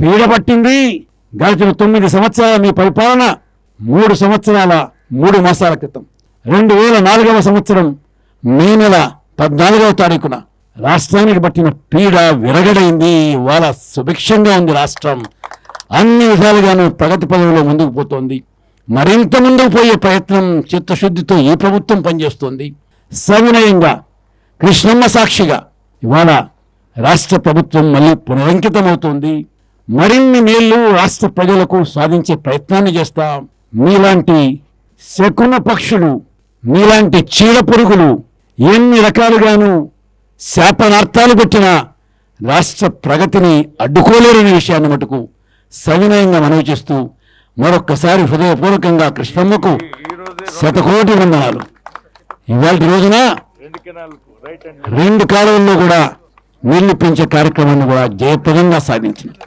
పీడ పట్టింది. గడిచిన తొమ్మిది సంవత్సరాల మీ పరిపాలన మూడు సంవత్సరాల మూడు మాసాల క్రితం. రెండు వేల నాలుగవ సంవత్సరం మే నెల పద్నాలుగవ తారీఖున రాష్ట్రానికి పట్టిన పీడ విరగడైంది. ఇవాళ సుభిక్షంగా ఉంది రాష్ట్రం. అన్ని విధాలుగాను ప్రగతి పదవిలో ముందుకు పోతోంది. మరింత ముందుకు పోయే ప్రయత్నం చిత్తశుద్ధితో ఈ ప్రభుత్వం పనిచేస్తోంది. సవినయంగా కృష్ణమ్మ సాక్షిగా ఇవాళ రాష్ట్ర ప్రభుత్వం మళ్ళీ పునరంకితమవుతోంది. మరిన్ని మేళ్ళు రాష్ట్ర ప్రజలకు సాధించే ప్రయత్నాన్ని చేస్తాం మీలాంటి శకున పక్షులు మీలాంటి చీడ పురుగులు ఎన్ని రకాలుగాను శాపనార్థాలు పెట్టినా రాష్ట్ర ప్రగతిని అడ్డుకోలేరనే విషయాన్ని మటుకు సవినయంగా మనవి చేస్తూ మరొక్కసారి హృదయపూర్వకంగా కృష్ణమ్మకు శతకోటి వందనాలు. ఇవాళ రోజున రెండు రెండు కాలువల్లో కూడా నీళ్ళు పెంచే కార్యక్రమాన్ని కూడా జయప్రదంగా సాధించింది.